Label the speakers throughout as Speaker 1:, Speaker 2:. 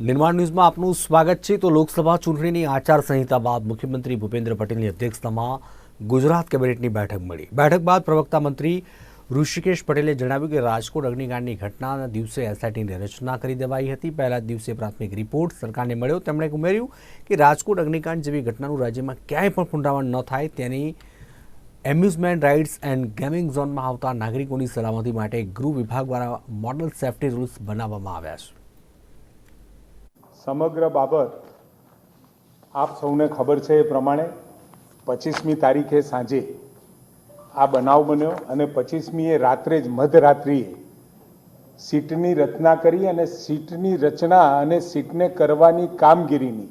Speaker 1: નિર્માણ ન્યૂઝમાં આપનું સ્વાગત છે. તો લોકસભા ચૂંટણીની આચારસંહિતા બાદ મુખ્યમંત્રી ભૂપેન્દ્ર પટેલની અધ્યક્ષતામાં ગુજરાત કેબિનેટની બેઠક મળી. બેઠક બાદ પ્રવક્તા મંત્રી ઋષિકેશ પટેલે જણાવ્યું કે રાજકોટ અગ્નિકાંડની ઘટનાના દિવસે એસઆઈટીની રચના કરી દેવાઈ હતી. પહેલા દિવસે પ્રાથમિક રિપોર્ટ સરકારને મળ્યો. તેમણે ઉમેર્યું કે રાજકોટ અગ્નિકાંડ જેવી ઘટનાનું રાજ્યમાં ક્યાંય પણ પુનરાવર્તન ન થાય તેની એમ્યુઝમેન્ટ રાઇડ્સ એન્ડ ગેમિંગ ઝોનમાં આવતા નાગરિકોની સલામતી માટે ગૃહ વિભાગ દ્વારા મોડલ સેફ્ટી રૂલ્સ બનાવવામાં આવ્યા છે.
Speaker 2: સમગ્ર બાબત આપ સૌને ખબર છે એ પ્રમાણે પચીસમી તારીખે સાંજે આ બનાવ બન્યો અને પચીસમીએ રાત્રે જ મધરાત્રિએ સીટની રચના કરી અને સીટની રચના અને સીટને કરવાની કામગીરીની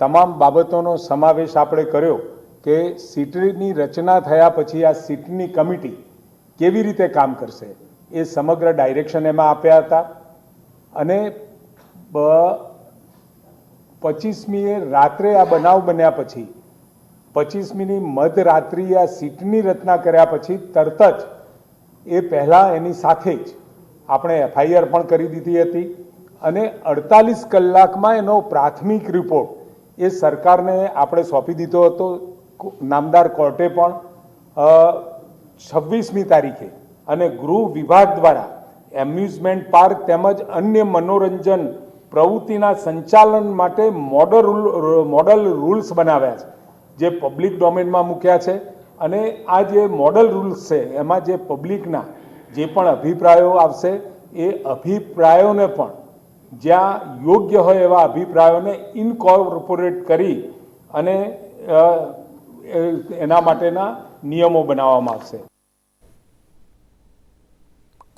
Speaker 2: તમામ બાબતોનો સમાવેશ આપણે કર્યો કે સીટની રચના થયા પછી આ સીટની કમિટી કેવી રીતે કામ કરશે એ સમગ્ર ડાયરેક્શન એમાં આપ્યા હતા. અને પચીસમીએ રાત્રે આ બનાવ બન્યા પછી, પચીસમીની મધરાત્રિ આ સીટની રચના કર્યા પછી તરત જ એ પહેલાં એની સાથે જ આપણે એફઆઈઆર પણ કરી દીધી હતી અને અડતાલીસ કલાકમાં એનો પ્રાથમિક રિપોર્ટ એ સરકારને આપણે સોંપી દીધો હતો. નામદાર કોર્ટે પણ છવ્વીસમી તારીખે અને ગૃહ વિભાગ દ્વારા એમ્યુઝમેન્ટ પાર્ક તેમજ અન્ય મનોરંજન પ્રવૃત્તિના સંચાલન માટે મોડલ રૂલ, મોડલ રૂલ્સ બનાવ્યા છે. જે પબ્લિક ડોમેનમાં મૂક્યા છે અને આ જે મોડલ રૂલ્સ છે, એમાં જે પબ્લિકના જે પણ અભિપ્રાયો આવશે, એ અભિપ્રાયોને પણ જ્યાં યોગ્ય હોય એવા અભિપ્રાયોને ઇન્કોર્પોરેટ કરી અને એના માટેના નિયમો બનાવવામાં આવશે.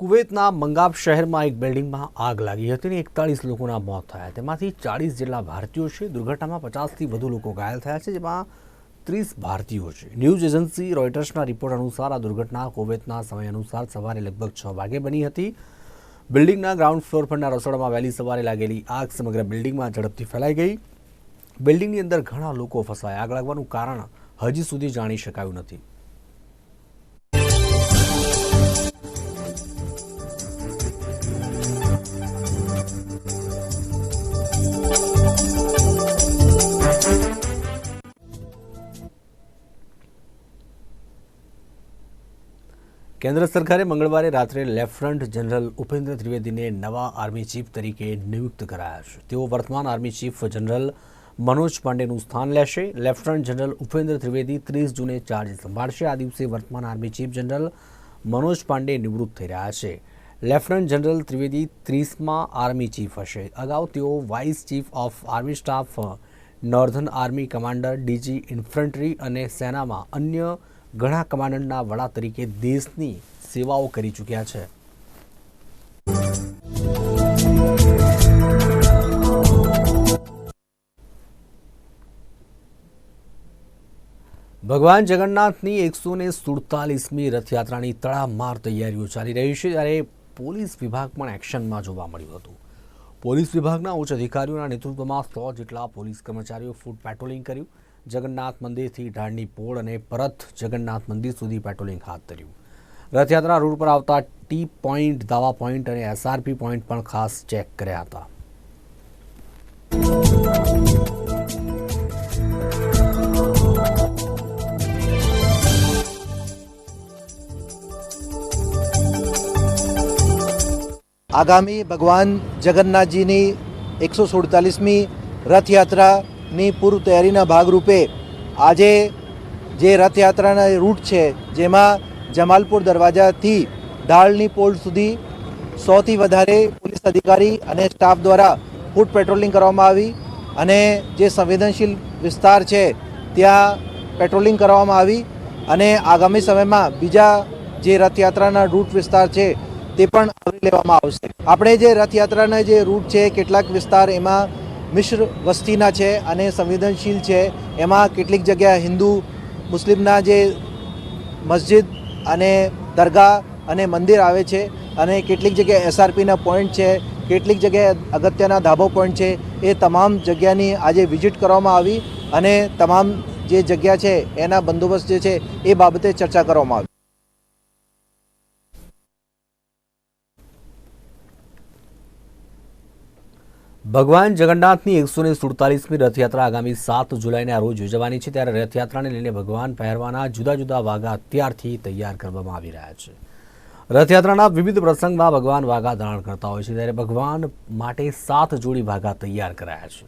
Speaker 1: કુવૈતના મંગાબ શહેરમાં એક બિલ્ડિંગમાં આગ લાગી હતી અને એકતાળીસ લોકોના મોત થયા. તેમાંથી ચાળીસ જેટલા ભારતીયો છે. દુર્ઘટનામાં પચાસથી વધુ લોકો ઘાયલ થયા છે. જેમાં ત્રીસ ભારતીયો છે. ન્યૂઝ એજન્સી રોયટર્સના રિપોર્ટ અનુસાર આ દુર્ઘટના કુવૈતના સમય અનુસાર સવારે લગભગ છ વાગે બની હતી. બિલ્ડિંગના ગ્રાઉન્ડ ફ્લોર પરના રસોડામાં વહેલી સવારે લાગેલી આગ સમગ્ર બિલ્ડિંગમાં ઝડપથી ફેલાઈ ગઈ. બિલ્ડિંગની અંદર ઘણા લોકો ફસાયા. આગ લાગવાનું કારણ હજી સુધી જાણી શકાયું નથી. કેન્દ્ર સરકારે મંગળવારે રાત્રે લેફ્ટનન્ટ જનરલ ઉપેન્દ્ર ત્રિવેદીને નવા આર્મી ચીફ તરીકે નિયુક્ત કરાયા છે. તેઓ વર્તમાન આર્મી ચીફ જનરલ મનોજ પાંડેનું સ્થાન લેશે. લેફ્ટનન્ટ જનરલ ઉપેન્દ્ર ત્રિવેદી ત્રીસ જૂને ચાર્જ સંભાળશે. આ દિવસે વર્તમાન army chief general Manoj Pande નિવૃત્ત થઈ રહ્યા છે. લેફ્ટનન્ટ જનરલ ત્રિવેદી ત્રીસમાં આર્મી ચીફ હશે. અગાઉ તેઓ vice chief of army staff, northern army commander, DG infantry અને સેનામાં અન્ય ઘણા કમાન્ડના વડા તરીકે દેશની સેવાઓ કરી ચૂક્યા છે. ભગવાન જગન્નાથની એકસો ને સુડતાલીસમી રથયાત્રાની તડામાર તૈયારીઓ ચાલી રહી છે ત્યારે પોલીસ વિભાગ પણ એક્શનમાં જોવા મળ્યું હતું. પોલીસ વિભાગના ઉચ્ચ અધિકારીઓના નેતૃત્વમાં સો જેટલા પોલીસ કર્મચારીઓ ફૂટ પેટ્રોલિંગ કર્યું. જગન્નાથ મંદિરથી ઢાળની પોળ અને પરત જગન્નાથ મંદિર સુધી પેટ્રોલિંગ હાથ ધર્યું. રથયાત્રા રૂટ પર આવતા ટી પોઈન્ટ દાવા પોઈન્ટ અને એસઆરપી પોઈન્ટ પણ ખાસ ચેક કર્યા હતા.
Speaker 3: આગામી ભગવાન જગન્નાથજીની એકસો સુડતાલીસમી રથયાત્રાની પૂર્વ તૈયારીના ભાગરૂપે આજે જે રથયાત્રાના રૂટ છે, જેમાં જમાલપુર દરવાજાથી ઢાળની પોલ સુધી સોથી વધારે પોલીસ અધિકારી અને સ્ટાફ દ્વારા ફૂટ પેટ્રોલિંગ કરવામાં આવી અને જે સંવેદનશીલ વિસ્તાર છે, ત્યાં પેટ્રોલિંગ કરવામાં આવી અને આગામી સમયમાં બીજા જે રથયાત્રાના રૂટ વિસ્તાર છે, તે પણ આવરી લેવામાં આવશે. આપણે જે રથયાત્રાના જે રૂટ છે, કેટલાક વિસ્તાર એમાં મિશ્ર વસ્તીના છે અને સંવેદનશીલ છે. એમાં કેટલીક જગ્યા હિન્દુ, મુસ્લિમના જે મસ્જિદ અને દરગાહ અને મંદિર આવે છે અને કેટલીક જગ્યાએ એસઆરપીના પોઈન્ટ છે, કેટલીક જગ્યાએ અગત્યના ધાબો પોઈન્ટ છે, એ તમામ જગ્યાની આજે વિઝિટ કરવામાં આવી અને તમામ જે જગ્યા છે એના બંદોબસ્ત જે છે એ બાબતે ચર્ચા કરવામાં આવી.
Speaker 1: ભગવાન જગન્નાથની એકસો ને સુડતાલીસમી રથયાત્રા આગામી સાત જુલાઈના રોજ યોજવાની છે. ત્યારે રથયાત્રાને લઈને ભગવાન પહેરવાના જુદા જુદા વાઘા અત્યારથી તૈયાર કરવામાં આવી રહ્યા છે. રથયાત્રાના વિવિધ પ્રસંગમાં ભગવાન વાઘા ધારણ કરતા હોય છે. ત્યારે ભગવાન માટે સાત જોડી વાઘા તૈયાર કરાયા છે.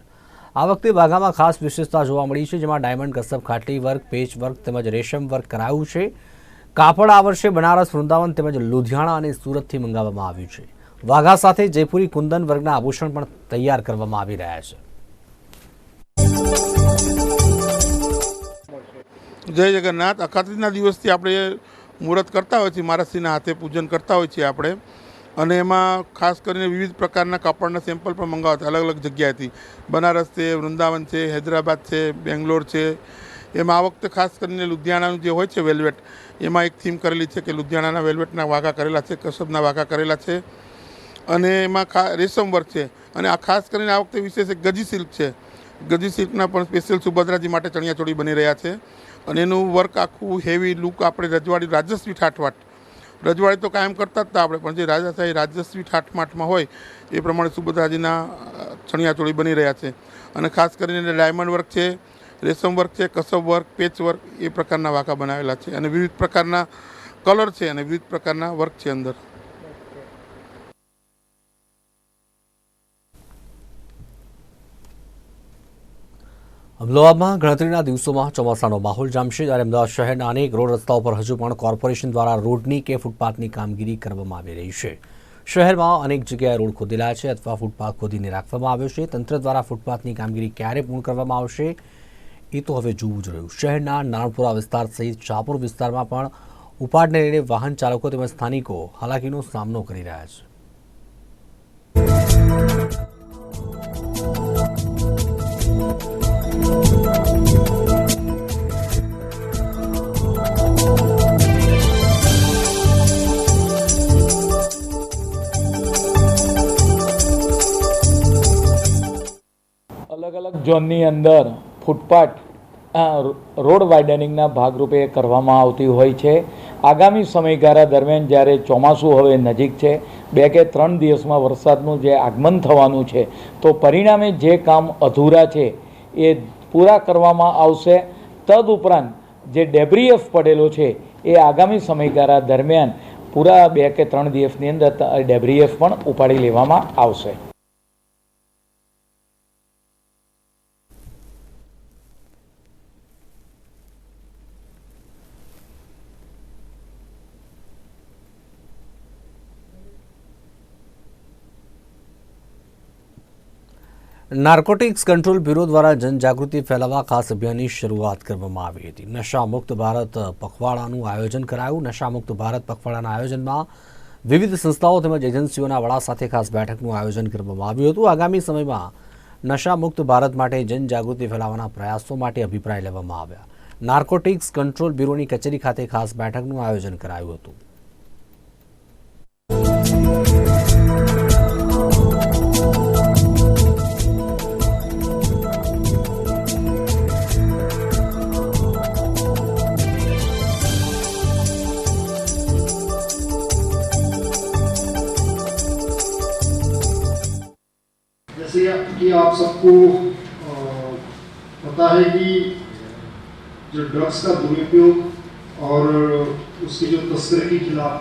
Speaker 1: આ વખતે વાઘામાં ખાસ વિશેષતા જોવા મળી છે, જેમાં ડાયમંડ કસબ ખાટલી વર્ક, પેચ વર્ક તેમજ રેશમ વર્ક કરાયું છે. કાપડ આ વર્ષે બનારસ, વૃંદાવન તેમજ લુધિયાણા અને સુરતથી મંગાવવામાં આવ્યું છે. વાઘા સાથે જયપુરી કુંદન વર્ગના આભૂષણ પણ તૈયાર કરવામાં આવી રહ્યા છે.
Speaker 4: જય જગન્નાથ. અખાત્રીજના દિવસથી આપણે મુહૂર્ત કરતા હોય છીએ મહારાજશ્રીના હાથે પૂજન કરતા હોય છીએ આપણે. અને એમાં ખાસ કરીને વિવિધ પ્રકારના કાપડના સેમ્પલ પણ મંગાવતા, અલગ અલગ જગ્યાએથી. બનારસ છે, વૃંદાવન છે, હૈદરાબાદ છે, બેંગ્લોર છે. એમાં આ વખતે ખાસ કરીને લુધિયાણાનું જે હોય છે વેલ્વેટ, એમાં એક થીમ કરેલી છે કે લુધિયાણાના વેલ્વેટના વાઘા કરેલા છે, કસબના વાઘા કરેલા છે. અને એમાં ખા, રેશમ વર્ક છે. અને આ ખાસ કરીને આ વખતે વિશેષ એક ગજી સિલ્ક છે. ગજી સિલ્કના પણ સ્પેશિયલ સુભદ્રાજી માટે ચણિયાચોળી બની રહ્યા છે. અને એનું વર્ક આખું હેવી લુક આપણે રજવાડી રાજસ્વી ઠાઠવાટ. રજવાડી તો કાયમ કરતા જ હતા આપણે, પણ જે રાજાશાહી રાજસ્વી ઠાઠમાઠમાં હોય, એ પ્રમાણે સુભદ્રાજીના ચણિયાચોળી બની રહ્યા છે. અને ખાસ કરીને ડાયમંડ વર્ક છે, રેશમ વર્ક છે, કસબ વર્ક, પેચ વર્ક, એ પ્રકારના વાંકા બનાવેલા છે. અને વિવિધ પ્રકારના કલર છે અને વિવિધ પ્રકારના વર્ક છે અંદર.
Speaker 1: અમદાવાદમાં ગણતરીના દિવસોમાં ચોમાસાનો માહોલ જામશે જ્યારે અમદાવાદ શહેરના અનેક રોડ રસ્તાઓ પર હજુ પણ કોર્પોરેશન દ્વારા રોડની કે ફૂટપાથની કામગીરી કરવામાં આવી રહી છે. શહેરમાં અનેક જગ્યાએ રોડ ખોદેલા છે અથવા ફૂટપાથ ખોદીને રાખવામાં આવ્યો છે. તંત્ર દ્વારા ફૂટપાથની કામગીરી ક્યારે પૂર્ણ કરવામાં આવશે એ તો હવે જોવું જ રહ્યું. શહેરના નાણપુરા વિસ્તાર સહિત શાહપુર વિસ્તારમાં પણ ઉપાડને લઈને વાહન ચાલકો તેમજ સ્થાનિકો હાલાકીનો સામનો કરી રહ્યા છે.
Speaker 5: અલગ અલગ ઝોનની અંદર ફૂટપાથ રોડ વાઇડનિંગના ભાગરૂપે કરવામાં આવતી હોય છે. આગામી સમયગાળા દરમિયાન જ્યારે ચોમાસું હવે નજીક છે, બે કે ત્રણ દિવસમાં વરસાદનું જે આગમન થવાનું છે, તો પરિણામે જે કામ અધૂરા છે, એ પૂરા કરવામાં આવશે. તદુપરાંત જે ડેબ્રીએફ પડેલો છે એ આગામી સમયગાળા દરમિયાન પૂરા બે કે ત્રણ દિવસની અંદર ડેબ્રીએફ પણ ઉપાડી લેવામાં આવશે.
Speaker 1: નાર્કોટિક્સ કંટ્રોલ બ્યુરો દ્વારા જનજાગૃતિ ફેલાવવા ખાસ અભિયાનની શરૂઆત કરવામાં આવી હતી. નશા મુક્ત ભારત પખવાડાનું આયોજન કરાયું. નશામુક્ત ભારત પખવાડાના આયોજનમાં વિવિધ સંસ્થાઓ તેમજ એજન્સીઓના વડા સાથે ખાસ બેઠકનું આયોજન કરવામાં આવ્યું હતું. આગામી સમયમાં નશામુક્ત ભારત માટે જનજાગૃતિ ફેલાવવાના પ્રયાસો માટે અભિપ્રાય લેવામાં આવ્યા. નાર્કોટિક્સ કંટ્રોલ બ્યુરોની કચેરી ખાતે ખાસ બેઠકનું આયોજન કરાયું હતું.
Speaker 6: सबको पता है कि जो ड्रग्स का दुरुपयोग और उसकी जो तस्करी के खिलाफ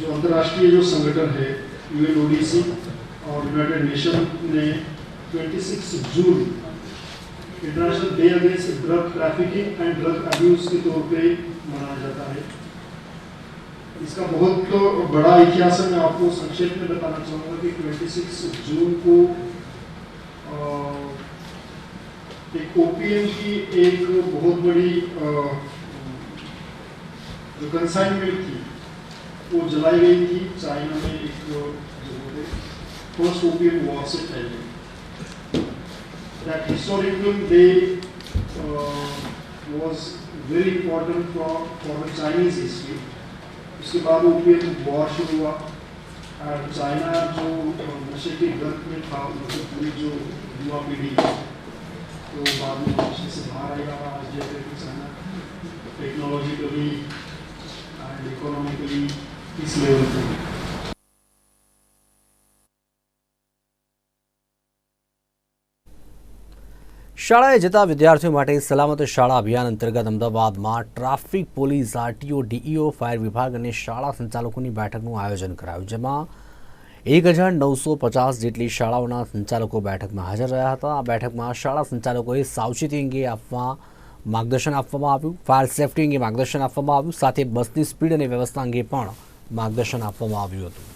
Speaker 6: जो अंतर्राष्ट्रीय जो संगठन है यूएनओडीसी और यूनाइटेड नेशन ने 26 जून International Day against drug trafficking and drug abuse के तौर पे मनाया जाता है। इसका बहुत तो बड़ा इतिहास है मैं आपको संक्षेप में बताना चाहूँगा कि 26 जून को एक ओपीएम की एक बहुत बड़ी जो कंसाइनमेंट थी वो जलाई गई थी चाइना में एक फ़र्स्ट ओपीएम वॉर से पहले historical day uh, was very important for, for the Chinese history. उसके बाद वो ओपीएम वॉर शुरू हुआ चाइना जो नशे के गर्भ में था मतलब पूरी जो युवा पीढ़ी तो बाद में नशे से बाहर आएगा। आज जैसे कि चाइना टेक्नोलॉजिकली एंड इकोनॉमिकली इस लेवल पे।
Speaker 1: શાળાએ જતા વિદ્યાર્થીઓ માટે સલામત શાળા અભિયાન અંતર્ગત અમદાવાદમાં traffic police, RTO, DEO, fire વિભાગ અને શાળા સંચાલકોની બેઠકનું આયોજન કરાયું, જેમાં એક હજાર નવસો પચાસ જેટલી શાળાઓના સંચાલકો બેઠકમાં હાજર રહ્યા હતા. આ બેઠકમાં શાળા સંચાલકોએ સાવચેતી અંગે આપવા માર્ગદર્શન આપવામાં આવ્યું, ફાયર સેફટી અંગે માર્ગદર્શન આપવામાં આવ્યું, સાથે બસની સ્પીડ અને વ્યવસ્થા અંગે પણ માર્ગદર્શન આપવામાં આવ્યું હતું.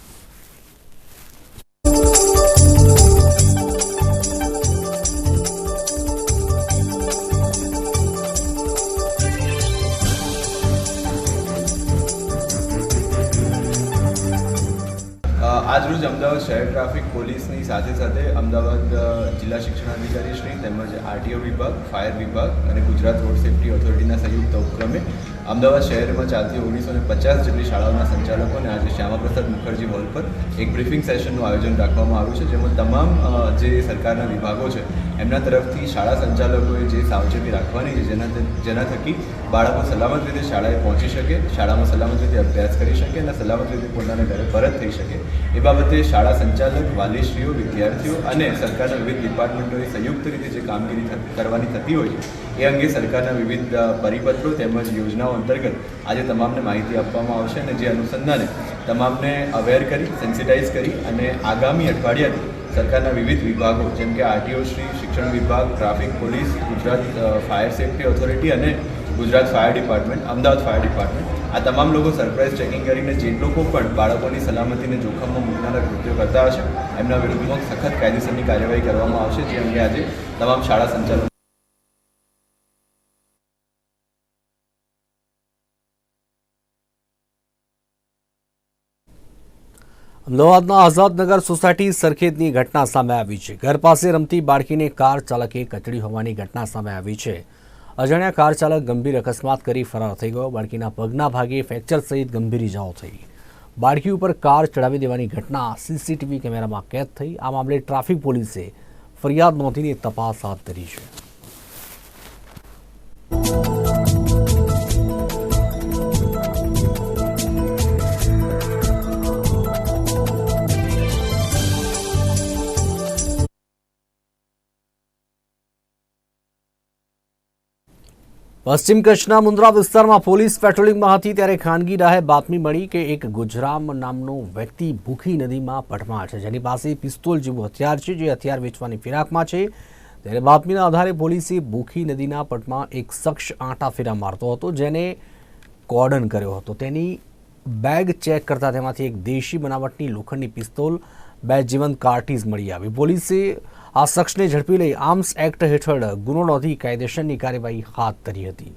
Speaker 7: આજરોજ અમદાવાદ શહેર ટ્રાફિક પોલીસની સાથે સાથે અમદાવાદ જિલ્લા શિક્ષણાધિકારીશ્રી તેમજ આરટીઓ વિભાગ, ફાયર વિભાગ અને ગુજરાત રોડ સેફટી ઓથોરિટીના સંયુક્ત ઉપક્રમે અમદાવાદ શહેરમાં ચાલતી ઓગણીસો ને પચાસ જેટલી શાળાઓના સંચાલકોને આજે શ્યામાપ્રસાદ મુખર્જી હોલ પર એક બ્રીફિંગ સેશનનું આયોજન રાખવામાં આવ્યું છે, જેમાં તમામ જે સરકારના વિભાગો છે, એમના તરફથી શાળા સંચાલકોએ જે સાવચેતી રાખવાની છે, જેના જેના થકી બાળકો સલામત રીતે શાળાએ પહોંચી શકે, શાળામાં સલામત રીતે અભ્યાસ કરી શકે અને સલામત રીતે પોતાના ઘરે પરત થઈ શકે. એ બાબતે શાળા સંચાલક, વાલીશ્રીઓ, વિદ્યાર્થીઓ અને સરકારના વિવિધ ડિપાર્ટમેન્ટોએ સંયુક્ત રીતે જે કામગીરી કરવાની થતી હોય છે એ અંગે સરકારના વિવિધ પરિપત્રો તેમજ યોજનાઓ અંતર્ગત આજે તમામને માહિતી આપવામાં આવશે અને જે અનુસંધાને તમામને અવેર કરી સેન્સિટાઇઝ કરી અને આગામી અઠવાડિયાથી સરકારના વિવિધ વિભાગો, જેમ કે આરટીઓ શ્રી, શિક્ષણ વિભાગ, traffic police, Gujarat fire safety authority અને Gujarat fire department, Ahmedabad fire department, આ તમામ લોકો સરપ્રાઇઝ ચેકિંગ કરીને જે લોકો પણ બાળકોની સલામતીને જોખમમાં મૂકનારા કૃત્યો કરતા હશે, એમના વિરુદ્ધમાં સખત કાયદેસરની કાર્યવાહી કરવામાં આવશે, જે અંગે આજે તમામ શાળા સંચાલકો
Speaker 1: અમદાવાદના આઝાદનગર સોસાયટી સરખેજની ઘટના સામે આવી છે. ઘર પાસે રમતી બાળકીને કાર ચાલકે કચડી હોવાની ઘટના સામે આવી છે. અજાણ્યા કાર ચાલક ગંભીર અકસ્માત કરી ફરાર થઈ ગયો. બાળકીના પગના ભાગે ફ્રેક્ચર સહિત ગંભીર ઇજાઓ થઈ. બાળકી ઉપર કાર ચડાવી દેવાની ઘટના સીસીટીવી કેમેરામાં કેદ થઈ. આ મામલે ટ્રાફિક પોલીસે ફરિયાદ નોંધીને તપાસ હાથ ધરી છે. પશ્ચિમ કચ્છના મુન્દ્રા વિસ્તારમાં પોલીસ પેટ્રોલિંગમાં હતી ત્યારે ખાનગી રાહે બાતમી મળી કે એક ગુજરામ નામનો વ્યક્તિ ભૂખી નદીમાં પટમાં છે. જેની પાસે પિસ્તોલ જેવું હથિયાર છે જે હથિયાર વેચવાની ફિરાકમાં છે. ત્યારે બાતમીના આધારે પોલીસે ભૂખી નદીના પટમાં એક શખ્સ આંટા ફેરા મારતો હતો જેને કોર્ડન કર્યો હતો. તેની બેગ ચેક કરતા તેમાંથી એક દેશી બનાવટની લોખંડની પિસ્તોલ બે જીવંત કાર્ટીઝ મળી આવી. પોલીસે આ શખ્સને ઝડપી લઈ આર્મ્સ એક્ટ હેઠળ ગુનો નોંધી કાયદેસરની કાર્યવાહી હાથ ધરી હતી.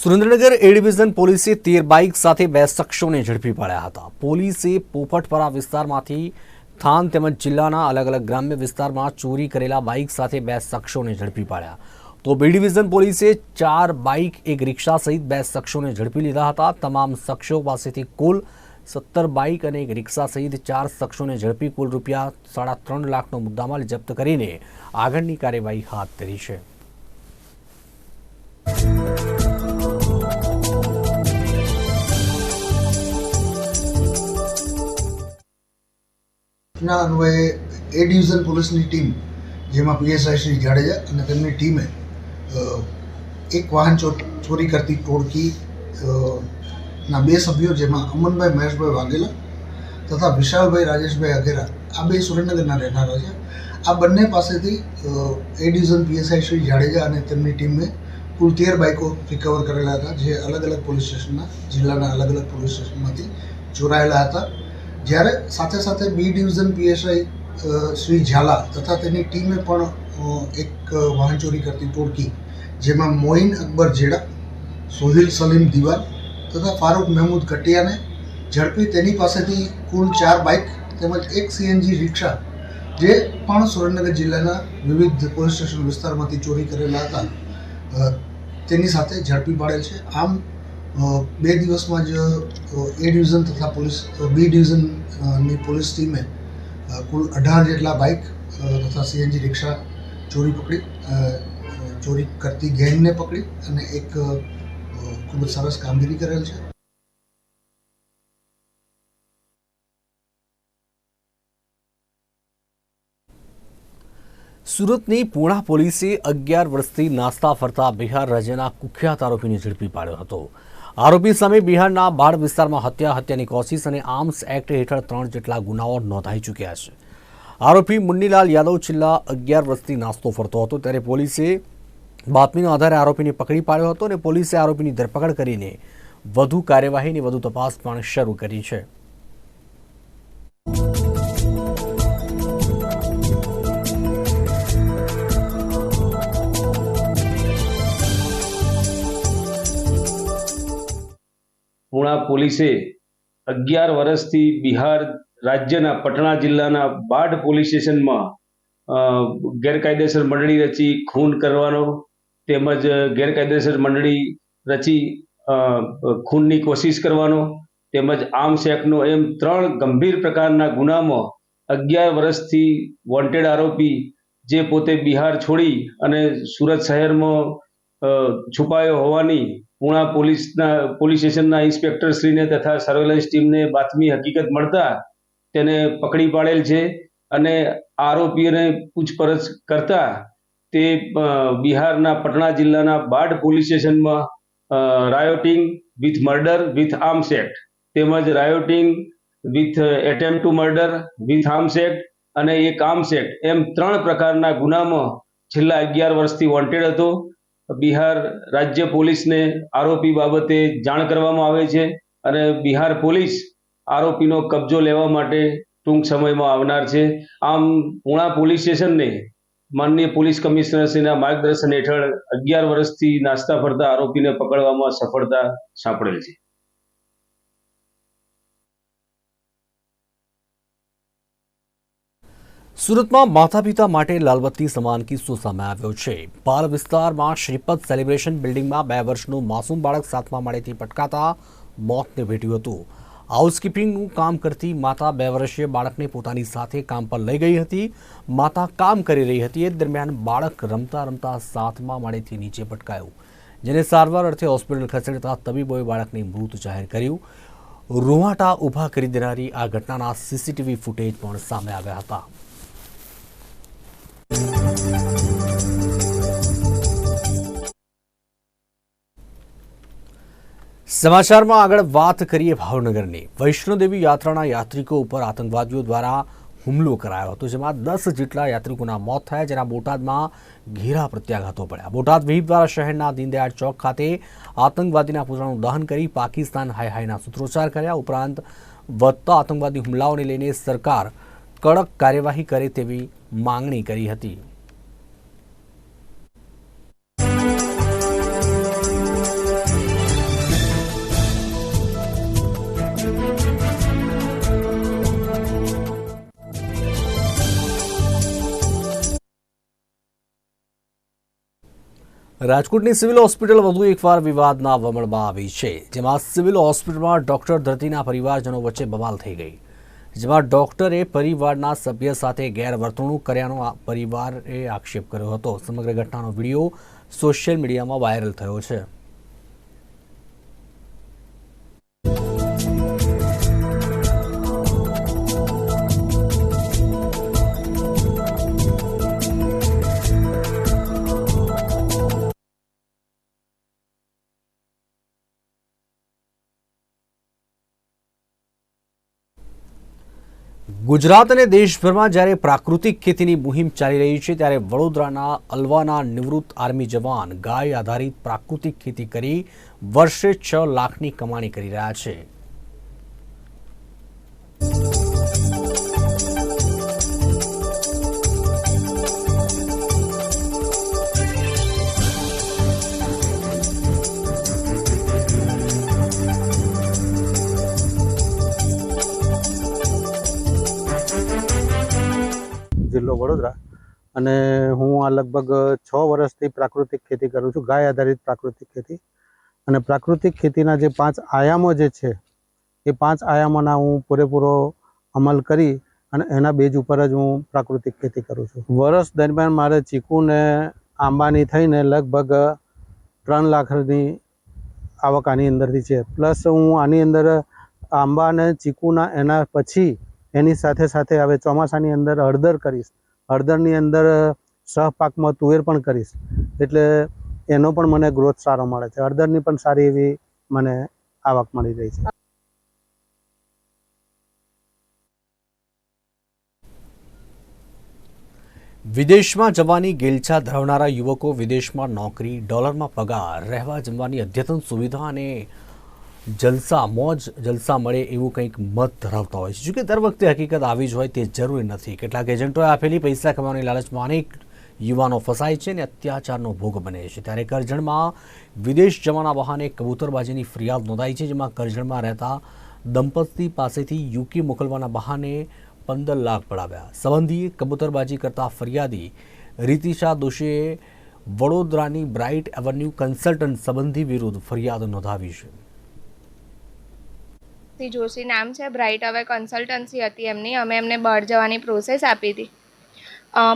Speaker 1: સુરેન્દ્રનગર એ ડિવિઝન પોલીસે તેર બાઇક સાથે બે શખ્સોને ઝડપી પાડ્યા હતા. પોલીસે પોપટપરા વિસ્તારમાંથી થાન તેમજ જિલ્લાના અલગ અલગ ગ્રામ્ય વિસ્તારમાં ચોરી કરેલા બાઇક સાથે બે શખ્સોને ઝડપી પાડ્યા. તો બી ડિવિઝન પોલીસે ચાર બાઇક, એક રિક્ષા સહિત બે શખ્સોને ઝડપી લીધા હતા. તમામ શખ્સો પાસેથી કુલ સત્તર બાઇક અને એક રિક્ષા સહિત ચાર શખ્સોને ઝડપી, કુલ રૂપિયા સાડા ત્રણ લાખનો મુદ્દામાલ જપ્ત કરીને આગળની કાર્યવાહી હાથ ધરી છે.
Speaker 8: ના અન્વયે એ ડિવિઝન પોલીસની ટીમ, જેમાં પીએસઆઈ શ્રી જાડેજા અને તેમની ટીમે એક વાહન ચોરી કરતી ટોળકી ના બે સભ્યો, જેમાં અમનભાઈ, મહેશભાઈ વાઘેલા તથા વિશાલભાઈ, રાજેશભાઈ અઘેરા, આ બે સુરેન્દ્રનગરના રહેનારા છે. આ બંને પાસેથી A division PSI Shri Jadeja અને તેમની ટીમે કુલ તેર બાઇકો રિકવર કરેલા હતા, જે અલગ અલગ પોલીસ સ્ટેશનના, જિલ્લાના અલગ અલગ પોલીસ સ્ટેશનમાંથી ચોરાયેલા હતા. જ્યારે સાથે સાથે B division PSI Shri Zala તથા તેની ટીમે પણ એક વાહન ચોરી કરતી ટોળકી, જેમાં મોઇન અકબર જેડા, સોહિલ સલીમ દિવાન તથા ફારૂક મહેમૂદ કટિયાને ઝડપી તેની પાસેથી કુલ ચાર બાઇક તેમજ એક સીએનજી રિક્ષા, જે પણ સુરેન્દ્રનગર જિલ્લાના વિવિધ પોલીસ સ્ટેશન વિસ્તારમાંથી ચોરી કરેલા હતા તેની સાથે ઝડપી પાડેલ છે. આમ બે દિવસમાં જ એ ડિવિઝન તથા પોલીસ બી ડિવિઝનની પોલીસ ટીમે કુલ અઢાર જેટલા બાઇક તથા સીએનજી રિક્ષા ચોરી પકડી ચોરી કરતી ગેંગને પકડી અને એક ખૂબ જ સરસ કામગીરી કરેલ છે.
Speaker 1: સુરતની પૂણા પોલીસે અગિયાર વર્ષથી નાસ્તા ફરતા બિહાર રાજ્યના કુખ્યાત આરોપીને ઝડપી પાડ્યો હતો. આરોપી સામે બિહારના બાળ વિસ્તારમાં હત્યા, હત્યાની કોશિશ અને આર્મ્સ એક્ટ હેઠળ ત્રણ જેટલા ગુનાઓ નોંધાઈ ચૂક્યા છે. આરોપી મુન્નીલાલ યાદવ છેલ્લા અગિયાર વર્ષથી નાસ્તો ફરતો હતો ત્યારે પોલીસે બાતમીના આધારે આરોપીને પકડી પાડ્યો હતો અને પોલીસે આરોપીની ધરપકડ કરીને વધુ કાર્યવાહીની વધુ તપાસ પણ શરૂ કરી છે.
Speaker 9: પુણા પોલીસે અગિયાર વર્ષથી બિહાર રાજ્યના પટણા જિલ્લાના બાઢ પોલીસ સ્ટેશનમાં ગેરકાયદેસર મંડળી રચી ખૂન કરવાનો તેમજ ગેરકાયદેસર મંડળી રચી ખૂનની કોશિશ કરવાનો તેમજ આર્મ્સ એક્ટનો એમ ત્રણ ગંભીર પ્રકારના ગુનામાં અગિયાર વર્ષથી વોન્ટેડ આરોપી જે પોતે બિહાર છોડી અને સુરત શહેરમાં છુપાયો હોવાની પુણા પોલીસના, પોલીસ સ્ટેશનના ઇન્સ્પેક્ટરશ્રીને તથા સર્વેલન્સ ટીમને બાતમી હકીકત મળતા તેને પકડી પાડેલ છે અને આરોપીઓને પૂછપરછ કરતા તે બિહારના પટણા જિલ્લાના બાઢ પોલીસ સ્ટેશનમાં rioting with murder with arms act તેમજ rioting with attempt to murder with arms act અને એક આર્મ્સ એક્ટ એમ ત્રણ પ્રકારના ગુનામાં છેલ્લા અગિયાર વર્ષથી વોન્ટેડ હતો. બિહાર રાજ્ય પોલીસને આરોપી બાબતે જાણ કરવામાં આવે છે અને બિહાર પોલીસ આરોપીનો કબજો લેવા માટે ટૂંક સમયમાં આવનાર છે. આમ પૂણા પોલીસ સ્ટેશનને માનનીય પોલીસ કમિશનરશ્રીના માર્ગદર્શન હેઠળ અગિયાર વર્ષથી નાસ્તા ફરતા આરોપીને પકડવામાં સફળતા સાંપડેલ છે.
Speaker 1: સુરતમાં માતા પિતા માટે લાલબત્તી સમાન કિસ્સો સામે આવ્યો છે. પાલ વિસ્તારમાં શ્રીપદ સેલિબ્રેશન બિલ્ડિંગમાં બે વર્ષનું માસૂમ બાળક સાતમા માળેથી પટકાતા મોતને ભેટ્યું હતું. હાઉસકીપિંગનું કામ કરતી માતા બે વર્ષીય બાળકને પોતાની સાથે કામ પર લઈ ગઈ હતી. માતા કામ કરી રહી હતી. એ દરમિયાન બાળક રમતા રમતા સાતમા માળેથી નીચે પટકાયું. જેને સારવાર અર્થે હોસ્પિટલ ખસેડતા તબીબોએ બાળકને મૃત જાહેર કર્યું. રૂવાટા ઊભા કરી દેનારી આ ઘટનાના સીસીટીવી ફૂટેજ પણ સામે આવ્યા હતા. સમાચારમાં આગળ વાત કરીએ ભાવનગરની. વૈષ્ણોદેવી યાત્રાના યાત્રિકો ઉપર આતંકવાદીઓ દ્વારા હુમલો કરાયો હતો, જેમાં દસ જેટલા યાત્રિકોના મોત થયા, જેના બોટાદમાં ઘેરા પ્રત્યાઘાતો પડ્યા. બોટાદ વિહિપ દ્વારા શહેરના દીનદયાળ ચોક ખાતે આતંકવાદીના પૂતળાનું દહન કરી પાકિસ્તાન હાય હાયના સૂત્રોચ્ચાર કર્યા. ઉપરાંત વધતા આતંકવાદી હુમલાઓને લઈને સરકાર કડક કાર્યવાહી કરે તેવી માંગણી કરી હતી. રાજકોટની સિવિલ હોસ્પિટલ વધુ એકવાર વિવાદના વમળમાં આવી છે, જેમાં સિવિલ હોસ્પિટલમાં ડોક્ટર ધરતીના પરિવારજનો વચ્ચે બવાલ થઈ ગઈ. જેમાં ડોક્ટરે પરિવારના સભ્ય સાથે ગેરવર્તણૂક કર્યાનો પરિવારે આક્ષેપ કર્યો હતો. સમગ્ર ઘટનાનો વીડિયો સોશિયલ મીડિયામાં વાયરલ થયો છે. ગુજરાત અને દેશભરમાં જ્યારે પ્રાકૃતિક ખેતીની મુહિમ ચાલી રહી છે, ત્યારે વડોદરાના અલવાના નિવૃત્ત આર્મી જવાન ગાય આધારિત પ્રાકૃતિક ખેતી કરી વર્ષે છ લાખની કમાણી કરી રહ્યા છે.
Speaker 10: જિલ્લો વડોદરા. અને હું આ લગભગ છ વર્ષથી પ્રાકૃતિક ખેતી કરું છું, ગાય આધારિત પ્રાકૃતિક ખેતી. અને પ્રાકૃતિક ખેતીના જે પાંચ આયામો જે છે, એ પાંચ આયામોના હું પૂરેપૂરો અમલ કરી અને એના બેજ ઉપર જ હું પ્રાકૃતિક ખેતી કરું છું. વર્ષ દરમિયાન મારે ચીકુ ને આંબાની થઈને લગભગ ત્રણ લાખની આવક આની અંદરથી છે. પ્લસ હું આની અંદર આંબા અને ચીકુના એના પછી એની સાથે સાથે હવે ચોમાસાની અંદર હળદર કરીશ. હળદરની અંદર સહપાકમાં તુવેર પણ કરીશ. એટલે એનો પણ મને ગ્રોથ સારો મળે છે. હળદરની પણ સારી એવી મને આવક મળી રહી છે.
Speaker 1: વિદેશમાં જવાની ગેલછા ધરાવનારા યુવકો વિદેશમાં નોકરી, ડોલરમાં પગાર, રહેવા જમવાની અદ્યતન સુવિધા અને જલસા મોજ, જલસા મળે એવું કંઈક મત ધરાવતા હોય છે. જોકે દર વખતે હકીકત આવી જ હોય તે જરૂરી નથી. કેટલાક એજન્ટોએ આપેલી પૈસા કમાવાની લાલચમાં અનેક યુવાનો ફસાય છે અને અત્યાચારનો ભોગ બને છે. ત્યારે કરજણમાં વિદેશ જવાના બહાને કબૂતરબાજીની ફરિયાદ નોંધાઈ છે, જેમાં કરજણમાં રહેતા દંપતી પાસેથી યુકે મોકલવાના બહાને પંદર લાખ પડાવ્યા. સંબંધીએ કબૂતરબાજી કરતા ફરિયાદી રીતિશા દોશીએ વડોદરાની બ્રાઇટ એવન્યુ કન્સલ્ટન્ટ સંબંધી વિરુદ્ધ ફરિયાદ નોંધાવી છે.
Speaker 11: શ્રી જોશી નામ છે. બ્રાઇટ હવે કન્સલ્ટન્સી હતી એમની. અમે એમને બહાર જવાની પ્રોસેસ આપી હતી.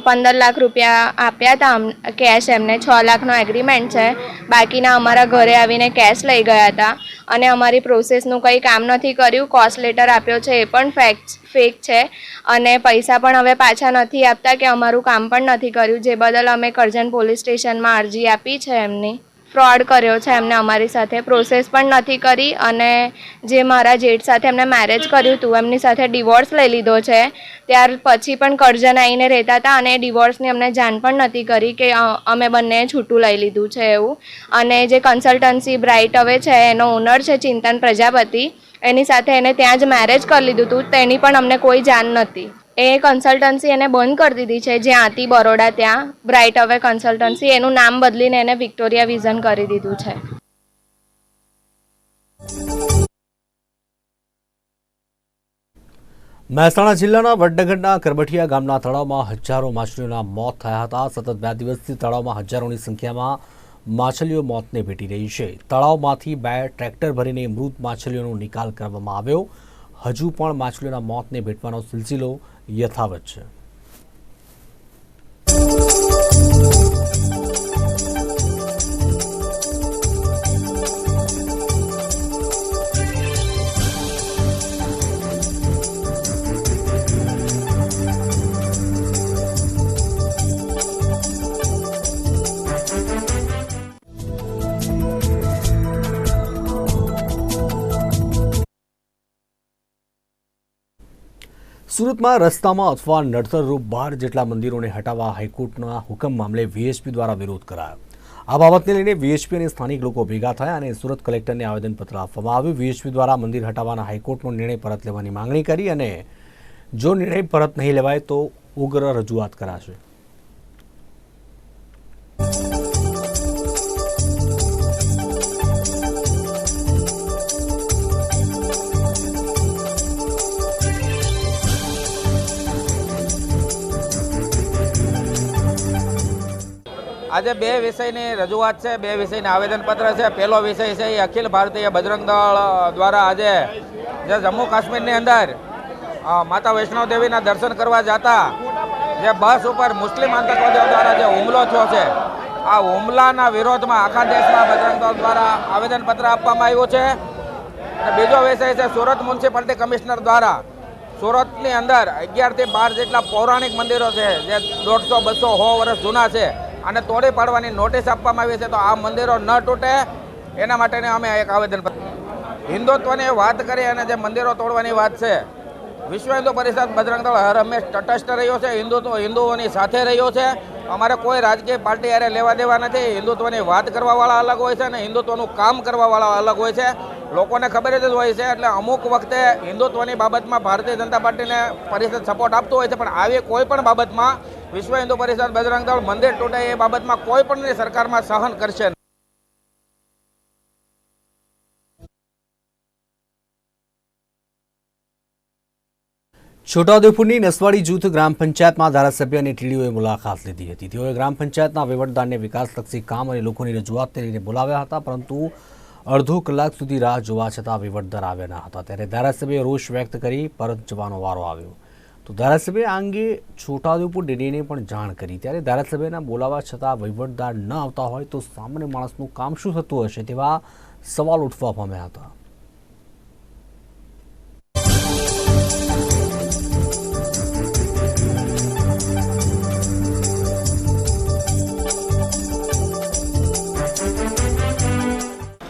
Speaker 11: પંદર લાખ રૂપિયા આપ્યા હતા કેશ એમને. છ લાખનો એગ્રીમેન્ટ છે. બાકીના અમારા ઘરે આવીને કેશ લઈ ગયા હતા. અને અમારી પ્રોસેસનું કંઈ કામ નથી કર્યું. કોસ્ટ લેટર આપ્યો છે એ પણ ફેક્ટ ફેક છે. અને પૈસા પણ હવે પાછા નથી આપતા કે અમારું કામ પણ નથી કર્યું. જે બદલ અમે કરજણ પોલીસ સ્ટેશનમાં અરજી આપી છે એમની. ફ્રોડ કર્યો છે એમને અમારી સાથે. પ્રોસેસ પણ નથી કરી અને જે મારા જેઠ સાથે એમને મેરેજ કર્યું હતું, એમની સાથે ડિવોર્સ લઈ લીધો છે. ત્યાર પછી પણ કરજણ આવીને રહેતા હતા અને ડિવોર્સની અમને જાણ પણ નથી કરી કે અમે બંને છૂટું લઈ લીધું છે એવું. અને જે કન્સલ્ટન્સી બ્રાઇટ હવે છે, એનો ઓનર છે ચિંતન પ્રજાપતિ, એની સાથે એને ત્યાં જ મેરેજ કરી લીધું હતું, તેની પણ અમને કોઈ જાણ નથી. એ કન્સલ્ટન્સી એને બંધ કરી દીધી છે જ્યાં હતી બરોડા ત્યાં બ્રાઇટ અવે કન્સલ્ટન્સી એનું નામ બદલીને એને વિક્ટોરિયા વિઝન કરી દીધું છે.
Speaker 1: મહેસાણા જિલ્લાના વડનગરના કરબઠિયા ગામના તળાવમાં હજારો માછલીઓના મોત થયા હતા. સતત બે દિવસથી તળાવમાં હજારોની સંખ્યામાં માછલીઓ મોતને ભેટી રહી છે. તળાવમાંથી બે ટ્રેક્ટર ભરીને મૃત માછલીઓનો નિકાલ કરવામાં આવ્યો. હજુ પણ માછલીઓના મોતને ભેટવાનો સિલસિલો યથાવત છે સુરતમાં રસ્તામાં અથવા નડતરરૂપ બાર જેટલા મંદિરોને હટાવવા હાઈકોર્ટના હુકમ મામલે વીએચપી દ્વારા વિરોધ કરાયો. આ બાબતને લઈને વીએચપી અને સ્થાનિક લોકો ભેગા થયા અને સુરત કલેક્ટરને આવેદનપત્ર આપવામાં આવ્યું. વીએચપી દ્વારા મંદિર હટાવવાના હાઈકોર્ટનો નિર્ણય પરત લેવાની માંગણી કરી અને જો નિર્ણય પરત નહીં લેવાય તો ઉગ્ર રજૂઆત કરાશે.
Speaker 12: આજે બે વિષયની રજૂઆત છે, બે વિષયને આવેદનપત્ર છે. પહેલો વિષય છે એ અખિલ ભારતીય બજરંગ દળ દ્વારા આજે જે જમ્મુ કાશ્મીરની અંદર માતા વૈષ્ણવ દેવીના દર્શન કરવા જતા, જે બસ ઉપર મુસ્લિમ આતંકવાદીઓ દ્વારા જે હુમલો થયો છે, આ હુમલાના વિરોધમાં આખા દેશમાં બજરંગ દળ દ્વારા આવેદનપત્ર આપવામાં આવ્યું છે. અને બીજો વિષય છે સુરત મ્યુનિસિપાલિટી કમિશનર દ્વારા, સુરતની અંદર અગિયારથી બાર જેટલા પૌરાણિક મંદિરો છે, જે દોઢસો, બસો, સો વર્ષ જૂના છે. અને તોડી પાડવાની નોટિસ આપવામાં આવી છે તો આ મંદિરો ન તૂટે. એના માટેને અમે એક આવેદન હિન્દુત્વની વાત કરી અને જે મંદિરો તોડવાની વાત છે, વિશ્વ હિન્દુ પરિષદ બજરંગ દળ હર હંમેશ તટસ્થ રહ્યો છે, હિન્દુત્વ હિન્દુઓની સાથે રહ્યો છે. અમારે કોઈ રાજકીય પાર્ટી યારે લેવા દેવા નથી. હિન્દુત્વની વાત કરવાવાળા અલગ હોય છે અને હિન્દુત્વનું કામ કરવાવાળા અલગ હોય છે. લોકોને ખબર જ હોય છે એટલે અમુક વખતે હિન્દુત્વની બાબતમાં ભારતીય જનતા પાર્ટીને પરિષદ સપોર્ટ આપતું હોય છે, પણ આવી કોઈ પણ બાબતમાં વિશ્વ હિન્દુ પરિષદ બજરંગ દળ મંદિર તૂટે એ બાબતમાં કોઈ પણ સરકારમાં સહન કરશે.
Speaker 1: છોટાઉદેપુરની નસવાડી જૂથ ગ્રામ પંચાયતમાં ધારાસભ્ય અને ટીડીઓએ મુલાકાત લીધી હતી. તેઓએ ગ્રામ પંચાયતના વહીવટદારને વિકાસલક્ષી કામ અને લોકોની રજૂઆતને લઈને બોલાવ્યા હતા, પરંતુ અડધો કલાક સુધી રાહ જોવા છતાં વહીવટદાર આવ્યા ન હતા. ત્યારે ધારાસભ્યએ રોષ વ્યક્ત કરી પરત જવાનો વારો આવ્યો. તો ધારાસભ્ય આ અંગે છોટાઉદેપુર ડેરીને પણ જાણ કરી. ત્યારે ધારાસભ્યના બોલાવા છતાં વહીવટદાર ન આવતા હોય તો સામાન્ય માણસનું કામ શું થતું હશે તેવા સવાલ ઉઠવા પામ્યા હતા.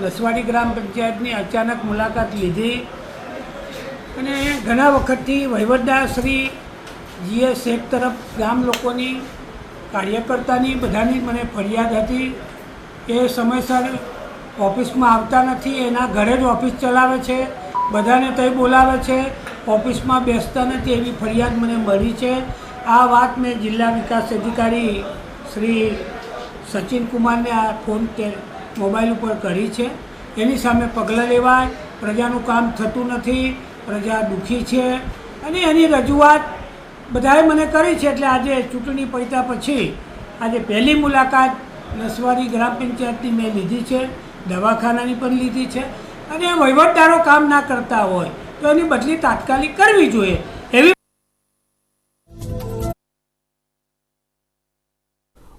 Speaker 13: લસવાડી ગ્રામ પંચાયતની અચાનક મુલાકાત લીધી. અને ઘણા વખતથી વહીવટદારશ્રી શ્રી જીએસ શેખ તરફ ગામ લોકોની કાર્યકર્તાની બધાની મને ફરિયાદ હતી. એ સમયસર ઓફિસમાં આવતા નથી, એના ઘરે જ ઓફિસ ચલાવે છે, બધાને તઈ બોલાવે છે, ઓફિસમાં બેસતા નથી એવી ફરિયાદ મને મળી છે. આ વાત મેં જિલ્લા વિકાસ અધિકારી શ્રી સચિન કુમારને આ ફોન તે મોબાઈલ ઉપર કરી છે. એની સામે પગલાં લેવાય, પ્રજાનું કામ થતું નથી પ્રજા દુઃખી છે અને એની રજૂઆત બધાએ મને કરી છે એટલે આજે ચૂંટણી પડ્યા પછી આજે પહેલી મુલાકાત નસવાડી ગ્રામ પંચાયતની મેં લીધી છે, દવાખાનાની પણ લીધી છે અને વહીવટદારો કામ ના કરતા હોય તો એની બદલી તાત્કાલિક કરવી જોઈએ એવી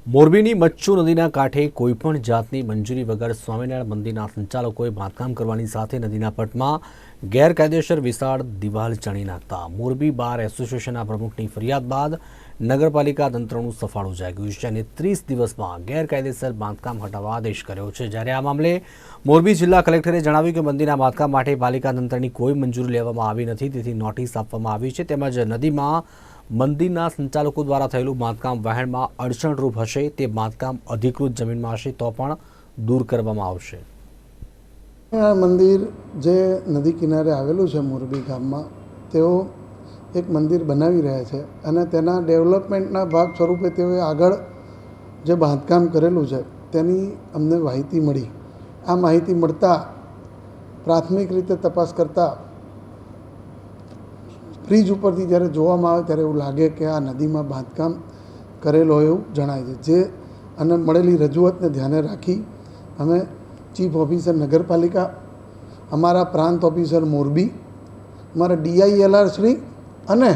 Speaker 1: મોરબીની મચ્છુ નદીના કાંઠે કોઈપણ જાતની મંજૂરી વગર સ્વામિનારાયણ મંદિરના સંચાલકોએ બાંધકામ કરવાની સાથે નદીના પટમાં ગેરકાયદેસર વિશાળ દિવાલ ચણી નાખતા મોરબી બાર એસોસિએશનના પ્રમુખની ફરિયાદ બાદ નગરપાલિકા તંત્રનું સફાળું જાગ્યું છે અને ત્રીસ દિવસમાં ગેરકાયદેસર બાંધકામ હટાવવા આદેશ કર્યો છે. જ્યારે આ મામલે મોરબી જિલ્લા કલેક્ટરે જણાવ્યું કે મંદિરના બાંધકામ માટે પાલિકા તંત્રની કોઈ મંજૂરી લેવામાં આવી નથી, તેથી નોટિસ આપવામાં આવી છે. તેમજ નદીમાં મંદિરના સંચાલકો દ્વારા થયેલું બાંધકામ વહેણમાં અડચણરૂપ હશે, તે બાંધકામ અધિકૃત જમીનમાં હશે તો પણ દૂર કરવામાં આવશે.
Speaker 14: આ મંદિર જે નદી કિનારે આવેલું છે મોરબી ગામમાં, તેઓ એક મંદિર બનાવી રહ્યા છે અને તેના ડેવલપમેન્ટના ભાગ સ્વરૂપે તેઓએ આગળ જે બાંધકામ કરેલું છે, તેની અમને માહિતી મળી. આ માહિતી મળતા પ્રાથમિક રીતે તપાસ કરતાં ફ્રીજ ઉપરથી જ્યારે જોવામાં આવે ત્યારે એવું લાગે કે આ નદીમાં બાંધકામ કરેલો એવું જણાય છે. જે અને મળેલી રજૂઆતને ધ્યાને રાખી અમે ચીફ ઓફિસર નગરપાલિકા, અમારા પ્રાંત ઓફિસર મોરબી, અમારા ડીઆઈએલઆર શ્રી અને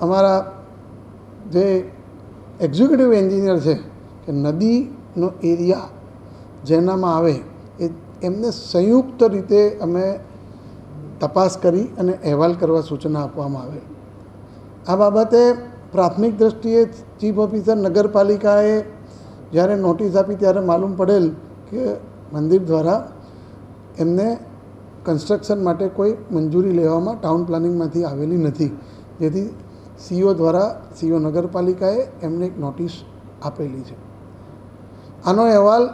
Speaker 14: અમારા જે એક્ઝિક્યુટિવ એન્જિનિયર છે કે નદીનો એરિયા જેનામાં આવે, એ એમને સંયુક્ત રીતે અમે તપાસ કરી અને અહેવાલ કરવા સૂચના આપવામાં આવે. આ બાબતે પ્રાથમિક દ્રષ્ટિએ ચીફ ઓફિસર નગરપાલિકાએ જ્યારે નોટિસ આપી ત્યારે માલુમ પડેલ કે મંદિર દ્વારા એમને કન્સ્ટ્રક્શન માટે કોઈ મંજૂરી લેવામાં ટાઉન પ્લાનિંગમાંથી આવેલી નથી. જેથી સીઓ દ્વારા સીઓ નગરપાલિકાએ એમને એક નોટિસ આપેલી છે. આનો અહેવાલ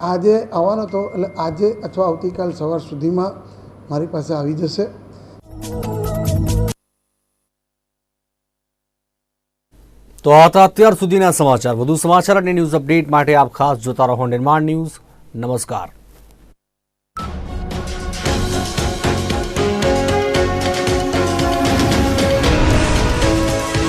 Speaker 14: આજે આવવાનો હતો એટલે આજે અથવા આવતીકાલ સવાર સુધીમાં મારી પાસે આવી જશે.
Speaker 1: તો આ હતા અત્યાર સુધીના સમાચાર. વધુ સમાચાર અને ન્યૂઝ અપડેટ માટે આપ ખાસ જોતા રહો નિર્માણ ન્યૂઝ. નમસ્કાર.